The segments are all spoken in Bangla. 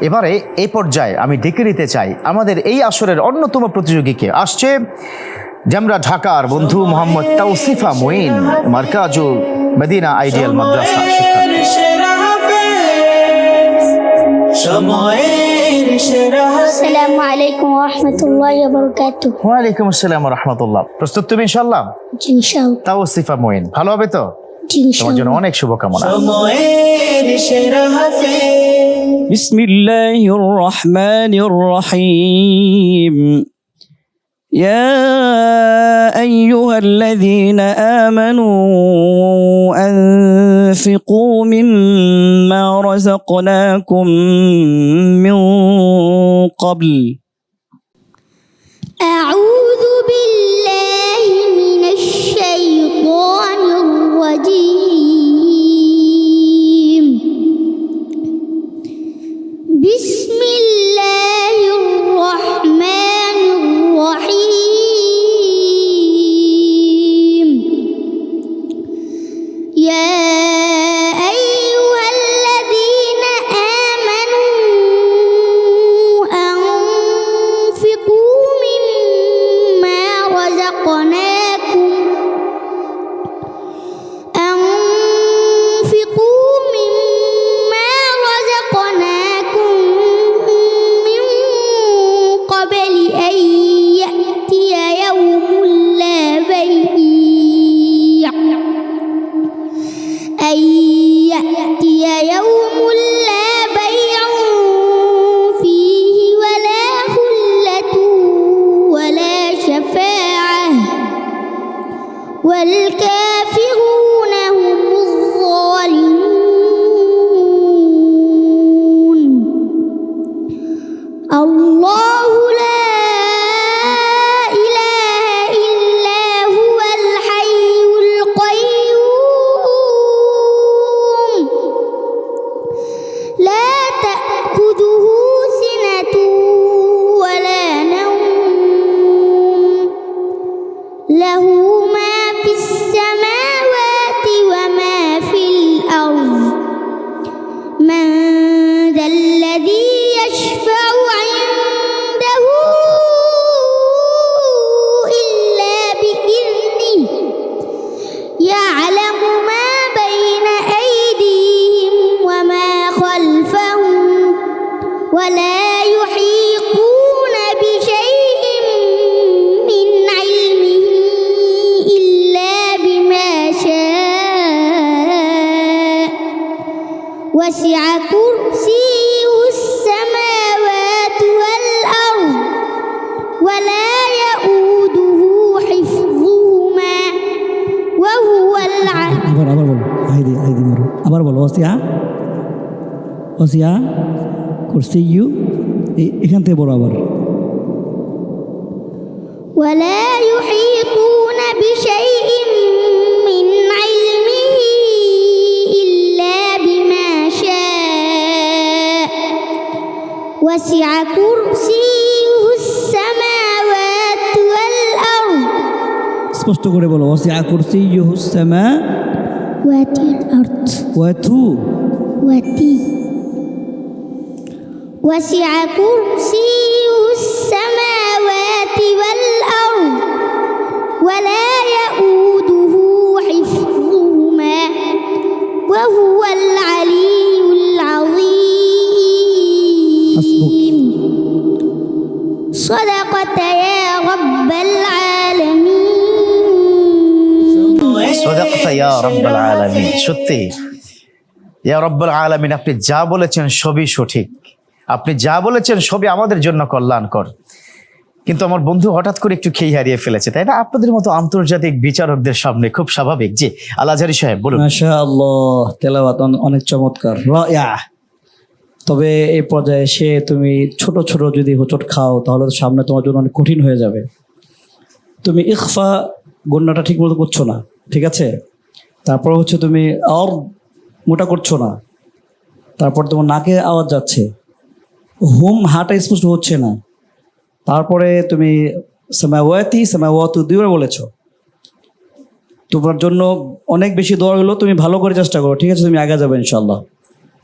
এবারে এই পর্যায়ে আমি ডেকে নিতে চাই। আমাদের এই আসরের অন্যতম প্রতিযোগীকে আসছে যেমরা ঢাকার বন্ধু মোহাম্মদ তাওসিফা মুইন মার্কাজুল মদিনা আইডিয়াল মাদ্রাসা আসসালাম প্রস্তুত তুমি ভালো হবে তো? জন্য অনেক শুভকামনা। بسم الله الرحمن الرحيم. يا أيها الذين آمنوا أنفقوا مما رزقناكم من قبل. أعوذ بالله من الشيطان الرجيم. Biz الله আবার বলো ওসিয়া ওসিয়া করছি ইউ এখান থেকে বলো আবার ولا يحيطون بشيء من علمه إلا بما شاء وسع كرسيه السماوات والأرض স্পষ্ট করে বলো ওসিয়া করছি ইউহুসামা واتي الأرض وتو وتي وسع كرسي السماوات والأرض ولا يؤوده حفظهما وهو العلي العظيم صدقت يا رب العالمين সত্যি, ইয়া রব্বাল আলামিন, আপনি যা বলেছেন সবই সঠিক। আপনি যা বলেছেন সবই আমাদের জন্য কল্যাণকর। কিন্তু আমার বন্ধু হঠাৎ করে একটু খেই হারিয়ে ফেলেছে, তাই না? আপনাদের মতো আন্তর্জাতিক বিচারকদের সামনে খুব স্বাভাবিক। যে আলাজারি সাহেব, বলুন। মাশা আল্লাহ তেলাওয়াত অনেক চমৎকার। তবে এই পর্যায়ে এসে তুমি ছোট ছোট যদি হোঁচট খাও, তাহলে সামনে তোমার জন্য অনেক কঠিন হয়ে যাবে। তুমি ইকফা গণ্যটা ঠিক মতো করছ না। ঠিক আছে? তারপর হচ্ছে তুমি আর মোটা করছ না। তারপর তোমার নাকে আওয়াজ যাচ্ছে। হুম হাটা স্পষ্ট হচ্ছে না। তারপরে তুমি সামাওয়াতি, সামাওয়াতু দুইবার বলেছ। তোমার জন্য অনেক বেশি দোয়া হলো, তুমি ভালো করে চেষ্টা করো। ঠিক আছে, তুমি আগে যাবে ইনশাল্লাহ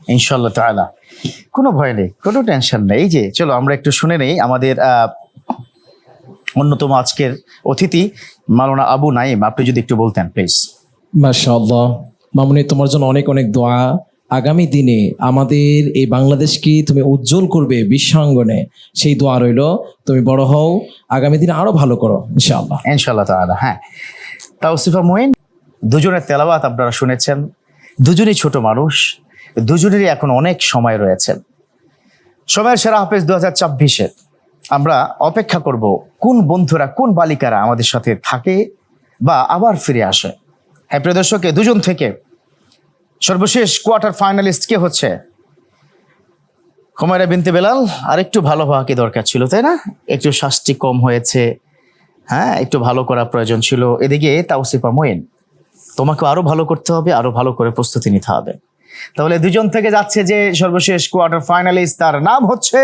ইনশাল্লাহ তাআলা। কোনো ভয় নেই, কোনো টেনশন নেই। যে, চলো আমরা একটু শুনে নেই, আমাদের অন্যতম আজকের অতিথি মাওলানা আবু নাইম আপনি যদি একটু বলতেন প্লিজ মাশাআল্লাহ। মামুনি তোমার জন্য অনেক অনেক দোয়া। আগামী দিনে আমাদের এই বাংলাদেশকে তুমি উজ্জ্বল করবে বিশ্বাঙ্গনে সেই দোয়া রইল তুমি বড় হও। আগামী দিনে আরও ভালো করো ইনশাআল্লাহ। ইনশাল্লাহ তাআলা হ্যাঁ। তাওসিফা মুইন দুজনের তেলাওয়াত আপনারা শুনেছেন। দুজনই ছোট মানুষ দুজনেরই এখন অনেক সময় রয়েছে। সময়ের সেরা হাফেজ দু হাজার চব্বিশে আমরা অপেক্ষা করব কোন বন্ধুরা, কোন বালিকারা আমাদের সাথে থাকে বা আবার ফিরে আসে। হ্যাঁ প্রিয় দর্শকে দুজন থেকে সর্বশেষ কোয়ার্টার ফাইনালিস্ট কে হচ্ছে? হুমায়রা বিনতে বেলাল আর একটু ভালো হওয়া কি দরকার ছিল, তাই না? একটু শাস্তি কম হয়েছে হ্যাঁ একটু ভালো করা প্রয়োজন ছিল। এদিকে তাওসিফা মোয়েন তোমাকে আরও ভালো করতে হবে, আরও ভালো করে প্রস্তুতি নিতে হবে। তাহলে দুজন থেকে যাচ্ছে যে সর্বশেষ কোয়ার্টার ফাইনালিস্ট, তার নাম হচ্ছে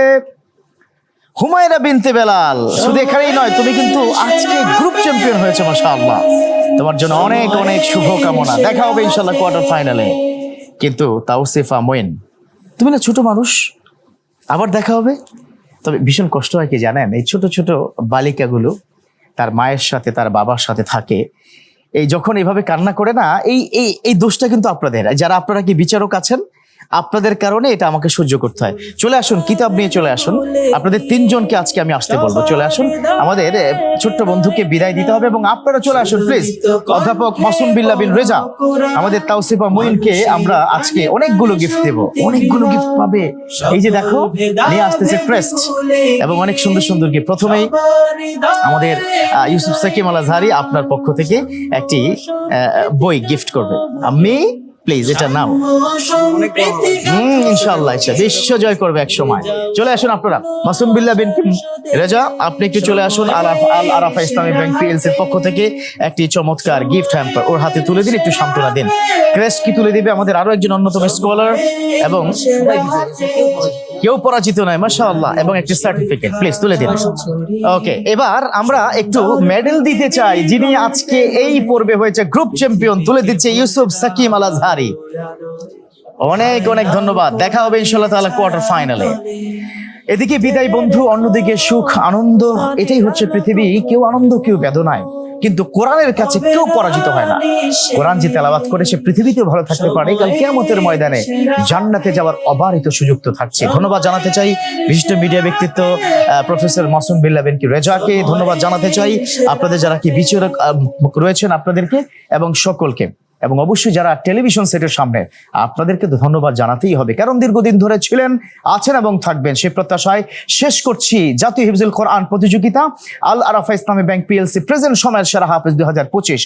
হুমায়রা বিনতে বেলাল। শুধু এখানেই নয়, তুমি কিন্তু আজকে গ্রুপ চ্যাম্পিয়ন হয়েছে, মাশাআল্লাহ। তোমার জন্য অনেক অনেক শুভকামনা। দেখা হবে ইনশাল্লাহ কোয়ার্টার ফাইনালে কিন্তু তাওসিফা মোয়েন তুমি না ছোট মানুষ? আবার দেখা হবে? তবে ভীষণ কষ্ট হয় কি জানেন? এই ছোট ছোট বালিকাগুলো তার মায়ের সাথে, তার বাবার সাথে থাকে। এই যখন এভাবে কান্না করে না, এই এই এই দোষটা কিন্তু আপনাদের। যারা আপনারা কি বিচারক আছেন আপনাদের কারণে এটা আমাকে সহ্য করতে হয়। চলে আসুন, কিতাব নিয়ে চলে আসুন। আপনাদের তিনজনকে আজকে আমি আসতে বলব। চলে আসুন। আমাদের ছোট্ট বন্ধুকে বিদায় দিতে হবে এবং আপনারা চলে আসুন প্লিজ অধ্যাপক মাসুম বিল্লা বিন রেজা, আমাদের তাওসিফা মুইনকে আমরা আজকে অনেকগুলো গিফট দেব। অনেকগুলো গিফট পাবে। এই যে দেখো, নিয়ে আসতেছে ক্রেস্ট এবং অনেক সুন্দর সুন্দর গিফট প্রথমেই আমাদের ইউসুফ সাকিম আল আজহারি আপনার পক্ষ থেকে একটি বই গিফট করবে। আমি প্লিজ, এটা নাও। হুম, ইনশাআল্লাহ ইচ্ছা বিশ্ব জয় করবে এক সময়। চলে আসুন আপনারা। মাসুম বিল্লাহ বিন রেজা, আপনি একটু চলে আসুন। আরাফ আল আরাফা ইসলামী ব্যাংক পিএলসি এর পক্ষ থেকে একটি চমৎকার গিফট হ্যাম্পার ওর হাতে তুলে দিন, একটু সান্ত্বনা দিন। ক্রেস্ট কি তুলে দিবে? আমাদের আরও একজন অন্যতম স্কলার এবং কেউ পরাজিত নয়, মাশাআল্লাহ, এবং একটি সার্টিফিকেট প্লিজ তুলে দিন। ওকে এবার আমরা একটু মেডেল দিতে চাই, যিনি আজকে এই পর্বে হয়েছে গ্রুপ চ্যাম্পিয়ন তুলে দিচ্ছে ইউসুফ সাকিম আল আজহারি। অনেক অনেক ধন্যবাদ। দেখা হবে ইনশাল্লাহ তাআলা কোয়ার্টার ফাইনালে এদিকে বিদায় বন্ধু, অন্যদিকে সুখ, আনন্দ, এটাই হচ্ছে পৃথিবী। কেউ আনন্দ, কেউ বেদনায়। কিন্তু কোরআনের কাছে কেউ পরাজিত হয় না। কোরআন যে তেলাবাত করে সে পৃথিবীতেও ভালো থাকতে পারে কাল কেয়ামতের ময়দানে জান্নাতে যাওয়ার অবারিত সুযোগ তো থাকছে। ধন্যবাদ জানাতে চাই বিশিষ্ট মিডিয়া ব্যক্তিত্ব প্রফেসর মাসুম বিল্লা বেনকি রেজাকে। ধন্যবাদ জানাতে চাই আপনাদের যারা কি বিচারক রয়েছেন আপনাদেরকে এবং সকলকে। এবং অবশ্যই যারা টেলিভিশন সেটের সামনে আপনাদেরকে তো ধন্যবাদ জানাতেই হবে। কারণ দীর্ঘদিন ধরে ছিলেন, আছেন এবং থাকবেন। সে প্রত্যাশায় শেষ করছি জাতীয় হিফজুল কোরআন প্রতিযোগিতা। আল আরাফা ইসলামী ব্যাংক পিএলসি প্রেজেন্ট সময়ের সেরা হাফিজ দুই হাজার পঁচিশ।